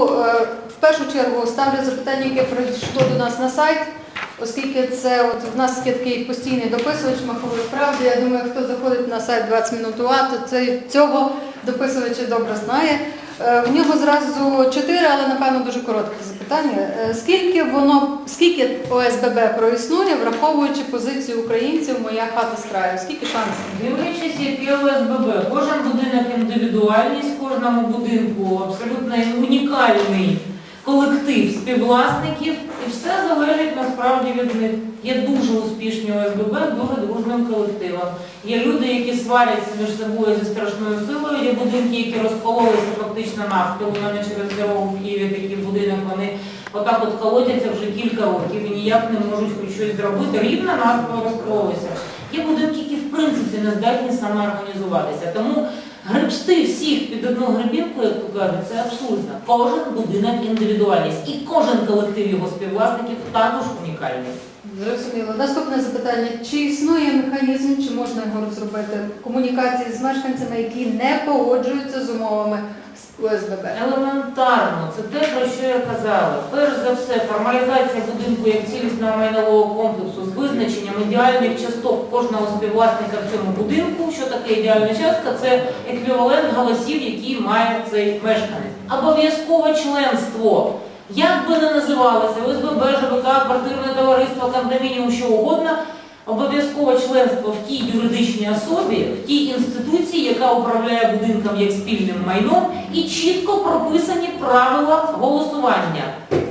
Е, В першу чергу ставлю запитання, яке прийшло до нас на сайт, оскільки це от в нас є такий постійний дописувач махової правди. Я думаю, хто заходить на сайт 20 минут то це, цього дописувача добре знає. Е, В нього зразу чотири, але напевно дуже коротке запитання. Е, Скільки воно, скільки ОСББ проіснує, враховуючи позицію українців Моя хата з краю? Скільки шансів? Дивлячись, яке ОСББ. Кожен будинок індивідуальність, кожному будинку абсолютно унікальний колектив співвласників, і все залежить насправді від них. Є дуже успішні ОСББ, дуже дружним колективом. Є люди, які сваряться між собою зі страшною силою, є будинки, які розкололися фактично навпіл. У через дорогу в Києві такий будинок, вони отак от колотяться вже кілька років і ніяк не можуть хоч щось зробити. Рівно навпіл розкололися. Є будинки, які в принципі не здатні самоорганізуватися. Тому гребсти всіх під одну гребінку, як то кажуть, це абсурдно. Кожен будинок індивідуальність. І кожен колектив його співвласників також унікальний. Зрозуміло. Наступне запитання. Чи існує механізм, чи можна його розробити комунікації з мешканцями, які не погоджуються з умовами Елементарно, це те, про що я казала. Перш за все, формалізація будинку як цілісного майнового комплексу з визначенням ідеальних часток кожного співвласника в цьому будинку. Що таке ідеальна частка? Це еквівалент голосів, які має цей мешканець. Обов'язкове членство. Як би не називалося, ОСББ, ЖБК, квартирне товариство, кондомініум, що угодно, обов'язкове членство в тій юридичній особі, в тій інституції, яка управляє будинком як спільним майном, і чітко прописані правила голосування.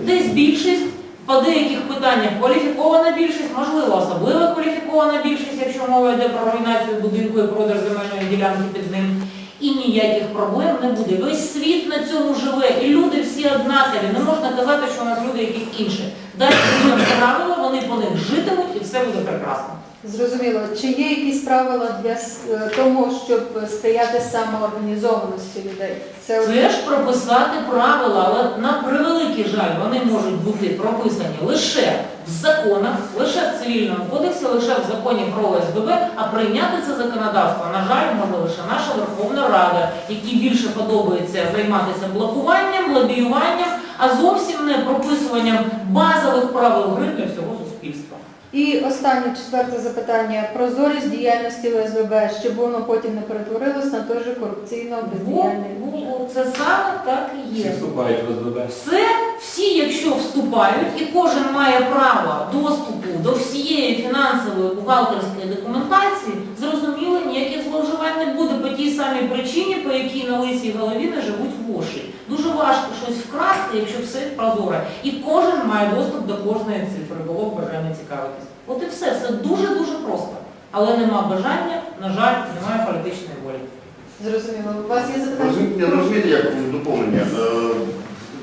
Десь більшість, по деяких питаннях кваліфікована більшість, можливо, особливо кваліфікована більшість, якщо мова йде про руйнацію будинку і продаж земельної ділянки під ним. І ніяких проблем не буде. Весь світ на цьому живе, і люди всі однакові. Не можна казати, що у нас люди якісь інші. Дайте людям правила, вони по них житимуть, все буде прекрасно. Зрозуміло. Чи є якісь правила для е, того, щоб сприяти самоорганізованості людей? Це Це ж прописати правила, але на превеликий жаль, вони можуть бути прописані лише в законах, лише в цивільному кодексі, лише в законі про ОСББ, а прийняти це законодавство, на жаль, може лише наша Верховна Рада, якій більше подобається займатися блокуванням, лобіюванням, а зовсім не прописуванням базових правил гри для всього суспільства. І останнє четверте запитання. Прозорість діяльності ОСББ, щоб воно потім не перетворилось на той же корупційно бездіяльний. Це саме так і Всі є. вступають в СББ. Все, всі, якщо вступають, і кожен має право доступу до всієї фінансової бухгалтерської документації, зрозуміло, ніяких зловживань не буде по тій самій причині, по якій на лисій голові не живуть воші. Дуже важко щось вкрасти, якщо все прозоре. І кожен має доступ до кожної цифри, було б бажання цікавитись. От і все, все дуже-дуже просто. Але нема бажання, на жаль, немає політичної волі. Зрозуміло. У вас є запитання? Розумієте, як доповнення е,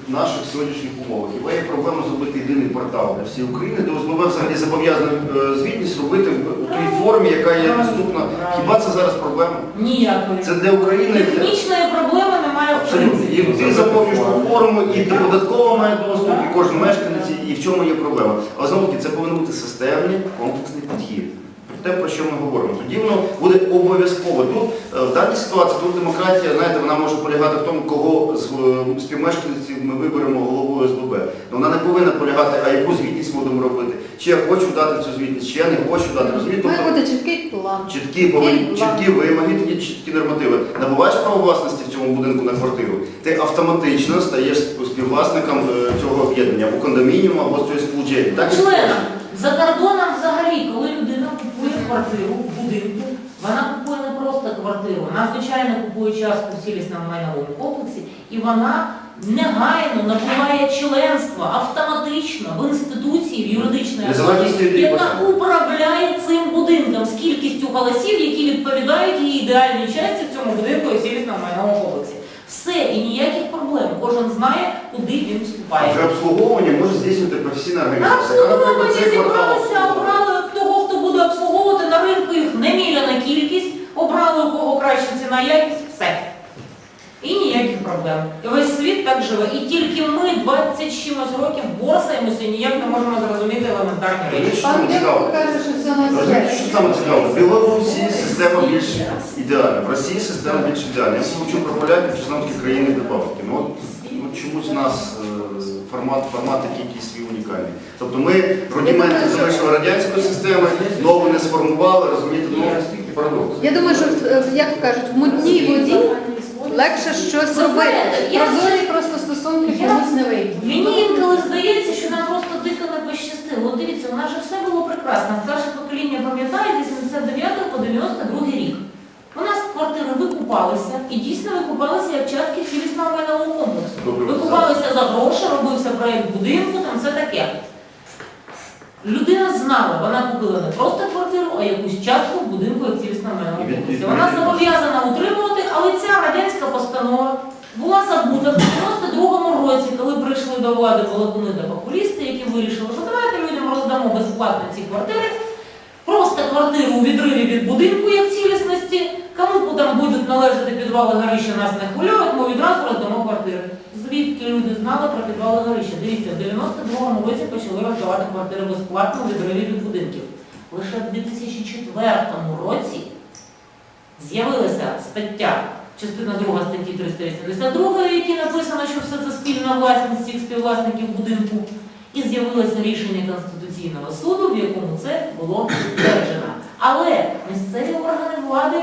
в наших сьогоднішніх умовах. Хіба є проблема зробити єдиний портал для всієї України, де ОСББ взагалі зобов'язаний е, звітність робити в у тій формі, яка є доступна. Хіба це зараз проблема? Ніякої. Це для України і Технічної проблеми абсолютно. І ти заповнюєш ту форму, і ти податкова має доступ, і кожен мешканець, і в чому є проблема. Але знову таки це повинен бути системний комплексний підхід. Про те, про що ми говоримо. Тоді воно буде обов'язково. Тут е, в даній ситуації тут демократія, знаєте, вона може полягати в тому, кого з е, співмешканців ми виберемо головою СББ. Вона не повинна полягати, а яку звітність будемо робити. Чи я хочу дати цю звітність, чи я не хочу дати. Розумієте? Має Тобто бути чіткий план. Чіткі, повинні, План. чіткі вимоги, такі чіткі нормативи. Набуваєш право власності в цьому будинку на квартиру, ти автоматично стаєш співвласником е, цього об'єднання або кондомініуму, або з цієї сполучення. Так Членом. За кордоном взагалі, коли людина купує квартиру в будинку, вона купує не просто квартиру, вона звичайно купує частку в цілісному майновому комплексі, і вона негайно набуває членство автоматично в інституції, в Незалежності особі, яка управляє цим будинком з кількістю голосів, які відповідають її ідеальній часті в цьому будинку і цілісному майновому комплексі. Все, і ніяких проблем. Кожен знає, куди він вступає. вже обслуговування може здійснювати професійна організація. Обслуговування зібралися, обрали того, хто буде обслуговувати на ринку їх неміряна кількість, обрали у кого краща ціна якість, проблем. І весь світ так живе. І тільки ми 20 чимось років борсаємося і ніяк не можемо зрозуміти елементарні речі. Розумієте, що Пан саме цікаво? каже, що все на Розумієте, що саме цікаво? В Білорусі система більш ідеальна, в Росії система більш ідеальна. Я мовчу про поляків чи знову таки країни Прибалтики. Ну, от, от чомусь у нас е, формат, формат такий якийсь свій унікальний. Тобто ми рудименти залишили радянської системи, нову не сформували, розумієте, ну парадокс. Я думаю, що е, як кажуть, в мутній воді легше щось робити. Я- Прозорі просто стосунки Я- комусь не вийде. Мені інколи здається, що нам просто дико не пощастило. От дивіться, у нас же все було прекрасно. Старше покоління пам'ятає з 89 по 92 рік. У нас квартири викупалися і дійсно викупалися як частки цілісного майнового комплексу. Викупалися за гроші, робився проєкт будинку, там все таке. Людина знала, вона купила не просто квартиру, а якусь частку в будинку як комплексу. від- Вона зобов'язана утримувати, але ця радянська постанова була забута в 92-му році, коли прийшли до влади балакуни та популісти, які вирішили, що давайте людям роздамо безплатно ці квартири, просто квартиру у відриві від будинку як цілісності, кому там будуть належати підвали горища, нас не хвилюють, ми відразу роздамо квартири. Звідки люди знали про підвали горища? Дивіться, в 92-му році почали роздавати квартири безплатно у відриві від будинків. Лише в 2004 році з'явилася стаття, частина 2 статті 382, в якій написано, що все це спільна власність всіх співвласників будинку, і з'явилося рішення Конституційного суду, в якому це було підтверджено. Але місцеві органи влади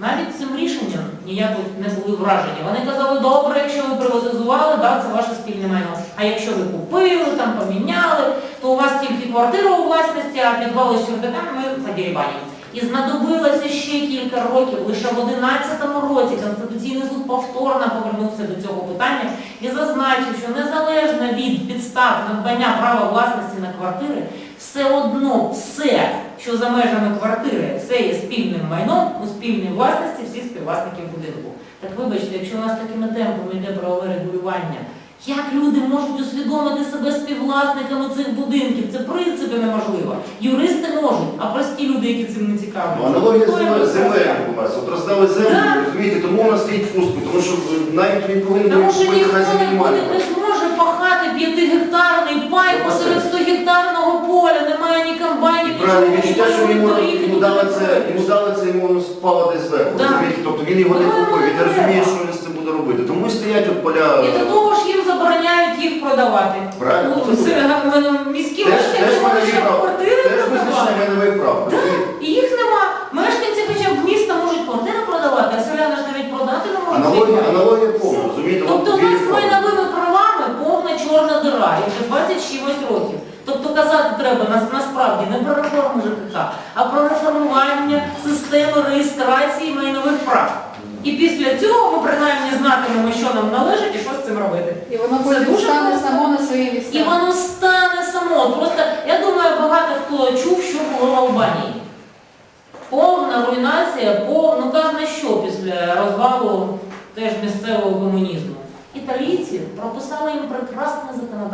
навіть цим рішенням ніяк не були вражені. Вони казали, добре, якщо ви приватизували, да, це ваше спільне майно. А якщо ви купили, там поміняли, то у вас тільки квартира у власності, а підвали з чердаками ми подірібані. І знадобилося ще кілька років, лише в 11-му році Конституційний суд повторно повернувся до цього питання і зазначив, що незалежно від підстав надбання права власності на квартири, все одно все, що за межами квартири, все є спільним майном у спільній власності всіх співвласників будинку. Так вибачте, якщо у нас такими темпами йде правове регулювання, як люди можуть усвідомити себе співвласниками цих будинків? Це в принципі неможливо. Юристи можуть, а прості люди, які цим не цікавляться. Ну, Аналогія земель у вас. От роздали землю, розумієте, тому вона стоїть пустку, тому що е, навіть він повинен Тому що бути ніхто не буде. П'ятигектарний пай посеред 100-гектарного поля, немає ні комбайнів, Правильно, нічого, відчуття, що йому, йому дали це, йому дали це, йому спало десь зверху. Да. розумієте? Тобто він його не Ну, купив, він не треба. розуміє, що він з цим буде робити. Тому і стоять от поля. І до того ж їм забороняють їх продавати. Правильно. Ну, це, ну, міські Теж, мешканці теж можуть ще право. квартири Теж продавати. визначне мене право. Да, і їх нема. Мешканці хоча б міста можуть квартири продавати, а селяни ж навіть продати не можуть. Аналогія, аналогія повна, розумієте? Тобто у нас він прав. майновими правами повна чорна дира, і вже 20 чимось років. Тобто казати треба нас- насправді не про реформу ЖКХ, а про реформування системи реєстрації майнових прав. І після цього ми принаймні знатимемо, що нам належить і що з цим робити. І воно Це потім дуже стане просто. само на свої місця. І воно стане само. Просто я думаю, багато хто чув, що було в Албанії. Повна руйнація, пов... ну казна що після розвалу теж місцевого комунізму. Італійці прописали їм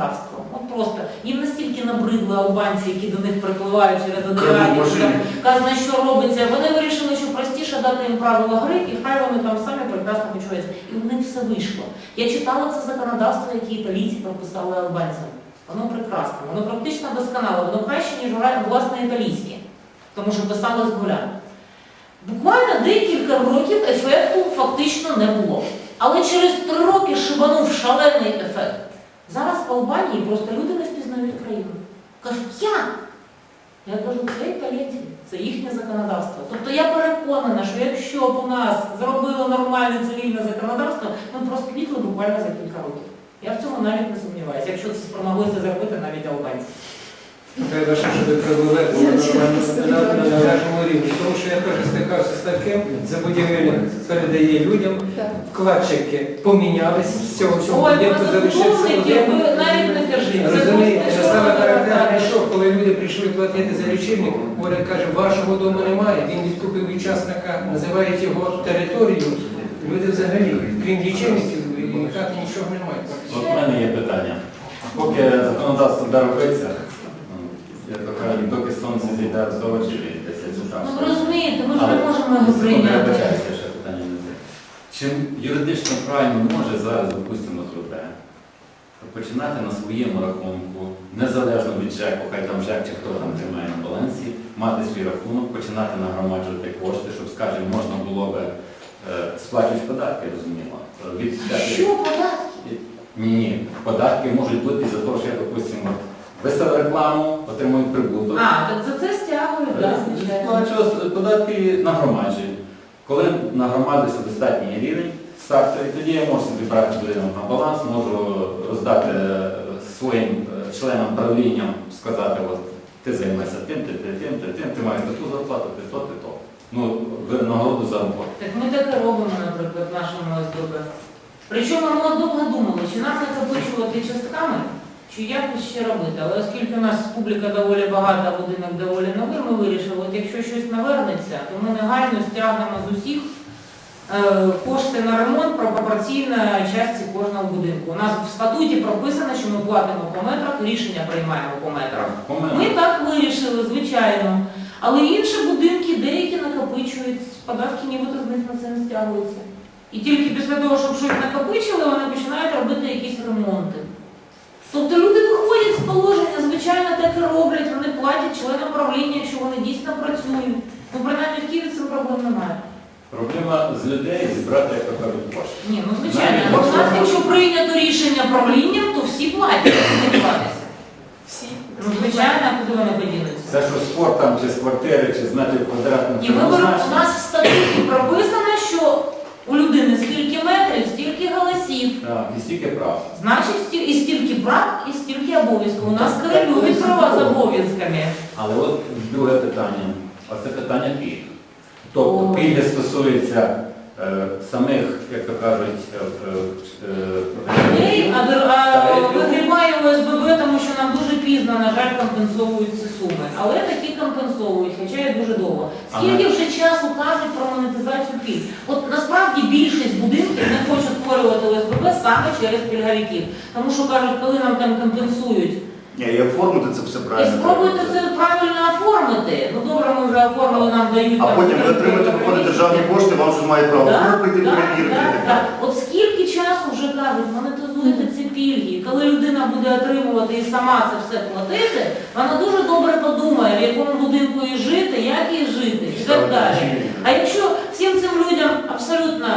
прекрасне. От просто їм настільки набридли албанці, які до них припливають через машини. казна, що робиться. Вони вирішили, що простіше дати їм правила гри, і хай вони там самі прекрасно почуються. І в них все вийшло. Я читала це законодавство, яке італійці прописали албанцям. Воно прекрасне, воно практично досконале, воно краще, ніж власне італійське, тому що писали з нуля. Буквально декілька років ефекту фактично не було. Але через три роки шибанув шалений ефект. Зараз в Албанії просто люди не впізнають країну. Кажуть, як? Я кажу, це італійці, це їхнє законодавство. Тобто я переконана, що якщо б у нас зробили нормальне цивільне законодавство, ми просто квітли буквально за кілька років. Я в цьому навіть не сумніваюся, якщо це спромоглися зробити навіть албанці. Треба ще, щоб привели на на належному рівні. Тому що я теж стикався з таким, забудівельник передає людям, вкладчики помінялись, з цього всього Ой, будинку про залишився один. ви навіть не кажіть. Розумієте, що саме характерне, що коли люди прийшли платити за лічильник, уряд каже, вашого дому немає, він відкупив учасника, називають його територію. Люди взагалі, крім лічильників, і нічого немає. От в мене є питання. Поки законодавство ну, я доки сонце зійде з очі, десь я там. Ну ви розумієте, ми ж не Але- можемо його прийняти. вибачаюся, ще питання не те. Чим юридично правильно може зараз, допустимо, ЗРП, починати на своєму рахунку, незалежно від ЖЕКу, хай там ЖЕК чи хто там тримає на балансі, мати свій рахунок, починати нагромаджувати кошти, щоб, скажімо, можна було би е, сплачувати податки, розуміло. Від Що податки? Ні, податки можуть бути за те, що я, допустимо, виставив рекламу, отримую прибуток. А, так за це стягують, так, звичайно. Сплачував податки нагромаджують. Коли нагромадився достатній рівень стартовий, тоді я можу собі брати на баланс, можу роздати е, своїм е, членам правління, сказати, от ти займайся тим, ти, ти, тим, ти, тим, ти маєш таку зарплату, ти то, ти то. Ну, нагороду за роботу. Так ми так і робимо, наприклад, в нашому СББ. Причому ми довго думали, чи нам накопичувати частками, чи якось ще робити. Але оскільки у нас публіка доволі багата, будинок доволі новий, ми вирішили, от якщо щось навернеться, то ми негайно стягнемо з усіх е, кошти на ремонт пропорційно частці кожного будинку. У нас в статуті прописано, що ми платимо по метрах, рішення приймаємо по метрах. Ми так вирішили, звичайно. Але інші будинки деякі накопичують, податки нібито з них на це не стягуються. І тільки після того, щоб щось накопичили, вони починають робити якісь ремонти. Тобто люди виходять з положення, звичайно, так і роблять, вони платять членам правління, якщо вони дійсно працюють. Принаймні цим проблем немає. Проблема з людей зібрати, як кажуть, кошти. Ні, ну звичайно, Навіть у нас, можна. якщо прийнято рішення правлінням, то всі платять, не платяться. Всі. Ну, звичайно, а куди вони подінуться? Все, що спорт там, чи з квартири, чи з метрів квадратних, Ні, це ми беремо, у нас в статуті прописано, що у людини скільки метрів, стільки голосів. Так, і стільки прав. Значить, сті- і стільки прав, і стільки обов'язків. У нас Так, корелюють права з обов'язками. Але от друге питання. Оце питання пільг. Тобто пільги стосуються е, самих, як то кажуть, е, е, Людей, а, дер- а вигрібає ОСББ, тому що нам дуже пізно, на жаль, компенсовують ці суми. Але такі компенсовують, хоча і дуже довго. Скільки вже часу кажуть про монетизацію пільг? От насправді більшість будинків не хочуть створювати ОСББ саме через пільговиків. Тому що кажуть, коли нам там компенсують Ні, і оформити це все І правильно. спробуйте це правильно оформити. Ну добре, ми вже оформили, нам дають. А там потім ви отримаєте виходить державні кошти, вам вже має право Да, прийти да, перевірити. да, да. От скільки часу вже кажуть, монетизуйте ці пільги. Коли людина буде отримувати і сама це все платити, вона дуже добре подумає, в якому будинку їй жити, як їй жити і так далі. А якщо всім цим людям абсолютно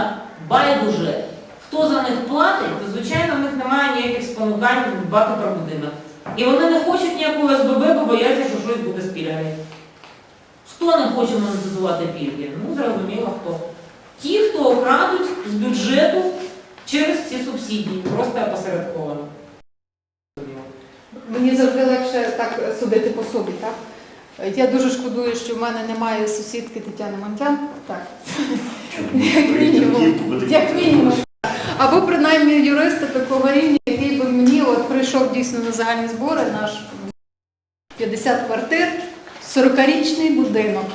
байдуже, хто за них платить, то звичайно в них немає ніяких спонукань дбати про будинок. І вони не хочуть ніякого СББ, бо бояться, що щось буде з пільгами. Хто не хоче монетизувати пільги? Ну, зрозуміло хто. Ті, хто окрадуть з бюджету через ці субсидії, просто опосередковано. Мені завжди легше так судити по собі, так? Я дуже шкодую, що в мене немає сусідки Тетяни Монтян. Так. Як мінімум. Як мінімум. Або принаймні юриста такого рівня, який прийшов дійсно на загальні збори, наш 50 квартир, 40-річний будинок,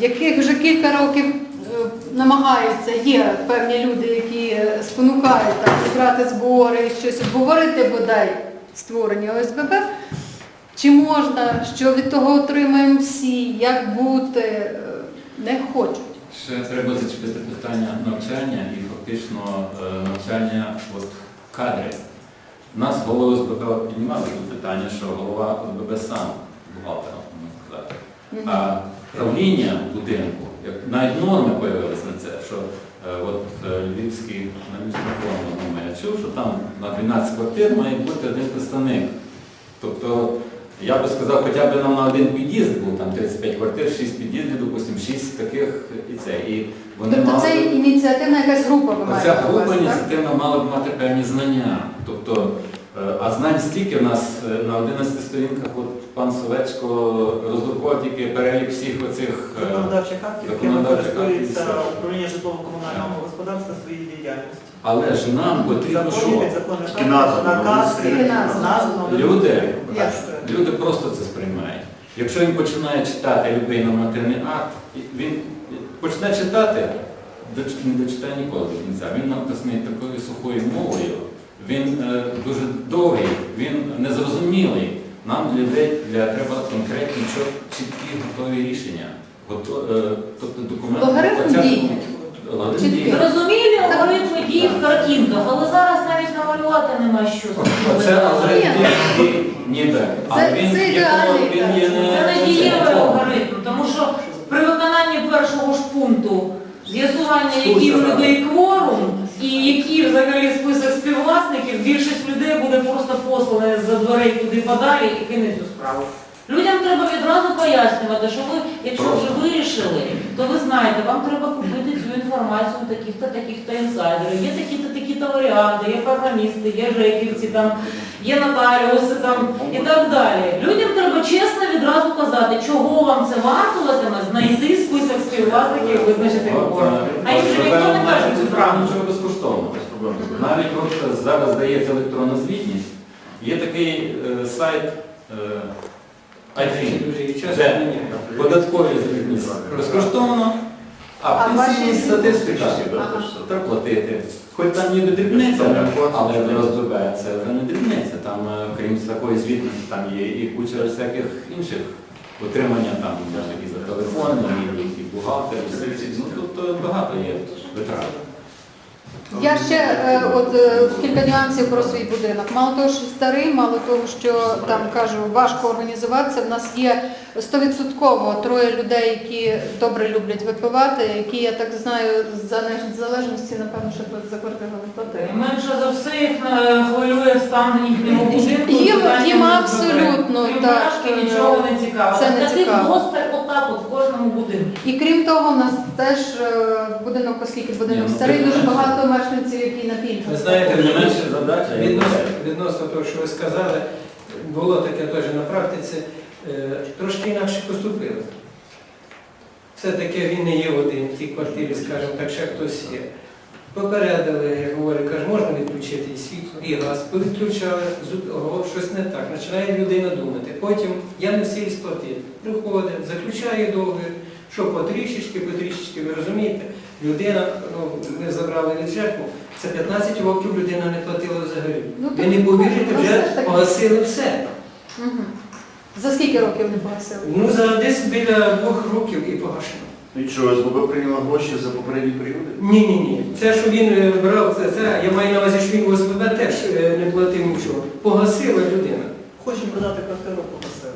яких вже кілька років е, намагаються, є певні люди, які е, спонукають там зібрати збори, щось обговорити бодай створення ОСББ. Чи можна, що від того отримаємо всі, як бути, е, не хочуть. Ще треба зачепити питання навчання і фактично навчання от, кадрів. Нас голови ОСББ піднімали тут питання, що голова ОСББ сам бухгалтер, можна сказати. А правління будинку, як навіть норми з'явилися на це, що е, от е, Львівський на міському я чув, що там на 12 квартир має бути один представник. Тобто я би сказав, хоча б нам на один під'їзд був, там 35 квартир, 6 під'їздів, допустимо, 6 таких і це. І вони Тобто мали... це ініціативна якась група ви маєте на група так? ініціативна мала б мати певні знання. Тобто, е, а знань стільки в нас е, на 11 сторінках, от пан Совечко роздрукував тільки перелік всіх оцих. е, законодавчих актів, якими користується управління житлово-комунального господарства своєї діяльності. Але ж нам потрібно Закони, що? підзаконні назва, акти, наказ, назва. Люди. Люди просто це сприймають. Якщо він починає читати будь-який нормативний акт, він почне читати, не дочитає ніколи до кінця. Він написаний такою сухою мовою, він е, дуже довгий, він незрозумілий. Нам для людей для, треба конкретні, чіткі готові рішення. Гото, е, тобто документи. Логарифм оця- Зрозумілі алгоритми дій в картинках, але зараз навіть намалювати нема що. Оце алгоритм Ні. дій ніде. А Це- він, це ідеальний, він є не Це не дієвий алгоритм, тому що при виконанні першого ж пункту з'ясування, який у людей кворум, і який взагалі список співвласників, більшість людей буде просто послане за дверей куди подалі і кине цю справу. Людям треба відразу пояснювати, що ви, якщо вже вирішили, то ви знаєте, вам треба купити цю інформацію у таких-то, таких-то інсайдерів. Є такі-то, такі-то варіанти, є програмісти, є жеківці, там, є нотаріуси там, і так далі. Людям треба чесно відразу казати, чого вам це вартуватиме знайти список співвласників, визначити кого. А якщо ніхто не каже цю правду, Нічого безкоштовно. без проблем. Навіть от зараз здається електронна звітність. Є такий е, сайт е, часто Де податкові звітність безкоштовно, а А пенсійні статистика треба платити. Хоч там ніби дрібниця, але для ОСББ це не дрібниця. Там, е, крім такої звітності, там є і куча всяких інших отримання там навіть і за телефон, і, бухгалтер, і все. Ну тут е, багато є витрат. Я ще е, от е, кілька нюансів про свій будинок. Мало того, що старий, мало того, що там кажу, важко організуватися. В нас є стовідсотково троє людей, які добре люблять випивати, які я так знаю, за не- залежності, напевно, що за квартиру не платили. Менше за все їх е, хвилює стан їхнього будинку. Їм- питання їм абсолютно, так, нічого не цікаво. це не Таких цікаво отак от в кожному будинку. І крім того, в нас теж е, будинок, оскільки будинок Ні, ну, старий, дуже менше. багато мешканців, які на Ви знаєте, не менше задача Відносно, відносно того, що ви сказали, було таке теж на практиці, е, трошки інакше поступили. Все-таки він не є один в тій квартирі, скажімо так, ще хтось є. Попередили, як говорять, каже, можна відключити і світло, і газ. Повідключали, щось не так. Починає людина думати. Потім я не всі сплатити. Приходить, заключає договір, що потрішечки, потрішечки, ви розумієте? Людина, ну, ми забрали від жертву, це 15 років людина не платила взагалі. Ну, Ви не повірите, вже погасили все. Мгм. За скільки років не погасили? Ну, за десь біля двох років і погашено. І що, СББ прийняла гроші за попередні періоди? Ні, ні, ні. Це, що він е, брав, це, це я маю на увазі, що він в ОСББ теж е, не платив нічого. Погасила людина. Хочемо продати квартиру погасили.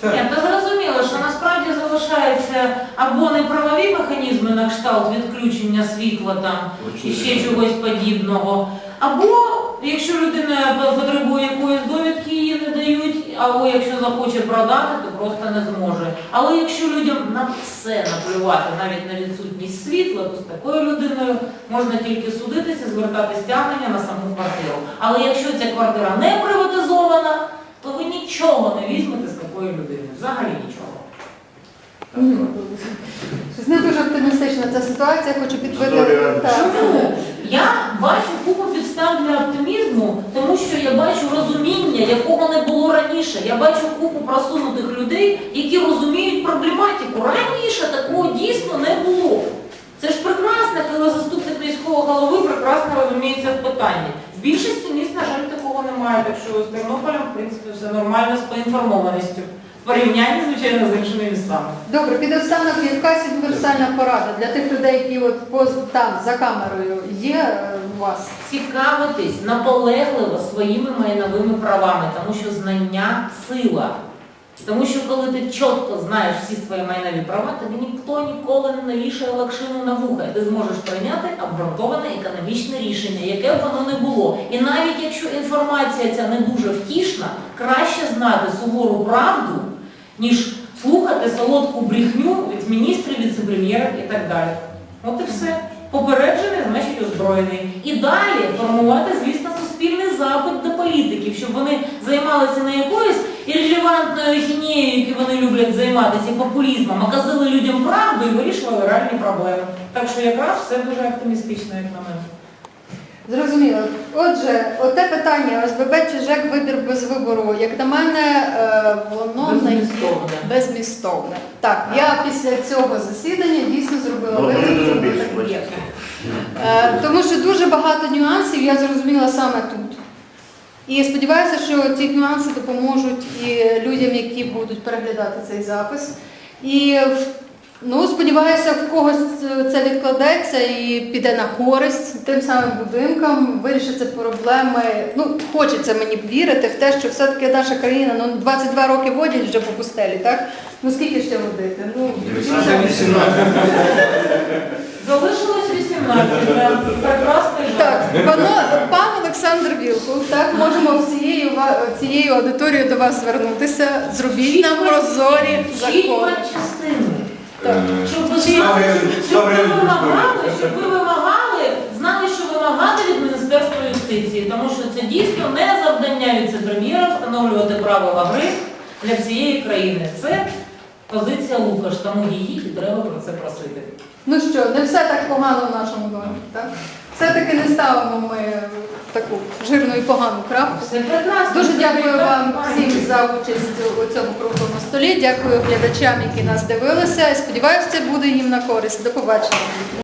Так. Ні, то зрозуміло, що насправді залишаються або неправові механізми на кшталт відключення світла там і ще чогось подібного. Або якщо людина потребує якоїсь довідки, її не дають, або якщо захоче продати, то просто не зможе. Але якщо людям на все наплювати, навіть на відсутність світла, то з такою людиною можна тільки судитися, звертати стягнення на саму квартиру. Але якщо ця квартира не приватизована, то ви нічого не візьмете з такої людини. Взагалі нічого. Мгм. Не дуже оптимістична ця ситуація, хочу. Так. Чому? Я бачу купу підстав для оптимізму, тому що я бачу розуміння, якого не було раніше. Я бачу купу просунутих людей, які розуміють проблематику. Раніше такого дійсно не було. Це ж прекрасно, коли заступник міського голови прекрасно розуміється в питанні. В більшості міст, на жаль, такого немає, так що з Тернополем, в принципі, все нормально з поінформованістю. В порівнянні, звичайно, з іншими містами. Добре, під останок якась універсальна порада для тих людей, які от поз- там за камерою є е, у вас. Цікавитись наполегливо своїми майновими правами, тому що знання сила. Тому що коли ти чітко знаєш всі свої майнові права, тобі ніхто ніколи не навішає лакшину на вуха, і ти зможеш прийняти обґрунтоване економічне рішення, яке б воно не було. І навіть якщо інформація ця не дуже втішна, краще знати сувору правду, ніж слухати солодку брехню від міністрів, віце-прем'єра і так далі. От і все. Попереджений, значить озброєний. І далі формувати, звісно, суспільний запит до політиків, щоб вони займалися не якоюсь ірелевантною хінією, які вони люблять займатися, і популізмом, а казали людям правду і вирішували реальні проблеми. Так що якраз все дуже оптимістично, як на мене. Зрозуміло. Отже, оте питання ОСББ чи ЖЕК вибір без вибору, як на мене, е, воно не є безмістовне. Так, я після цього засідання дійсно зробила Ну, висновок, дуже що більше, так є. бачите. Е, Тому що дуже багато нюансів я зрозуміла саме тут. І сподіваюся, що ці нюанси допоможуть і людям, які будуть переглядати цей запис. І в Ну, сподіваюся, в когось це відкладеться і піде на користь тим самим будинкам, вирішаться проблеми. Ну, хочеться мені вірити в те, що все-таки наша країна, ну 22 роки водять вже по пустелі, так? Ну скільки ще водити? Ну, 18. Залишилось 18, да. прекрасний Так, пано, пан Олександр Вілкул, так, можемо всією, ва- цією аудиторією до вас звернутися. Зробіть нам прозорі закони. Так. Щоб ви, Вчіть. щоб ви вимагали, щоб ви вимагали, знали, що вимагати від Міністерства юстиції, тому що це дійсно не завдання віце-прем'єра встановлювати правила гри для всієї країни. Це позиція Лукаш, тому її і треба про це просити. Ну що, не все так погано в нашому домі, так? Все-таки не ставимо ми таку жирну і погану крапку. Дуже дякую вам всім за участь у цьому круглому столі. Дякую глядачам, які нас дивилися. Сподіваюся, це буде їм на користь. До побачення.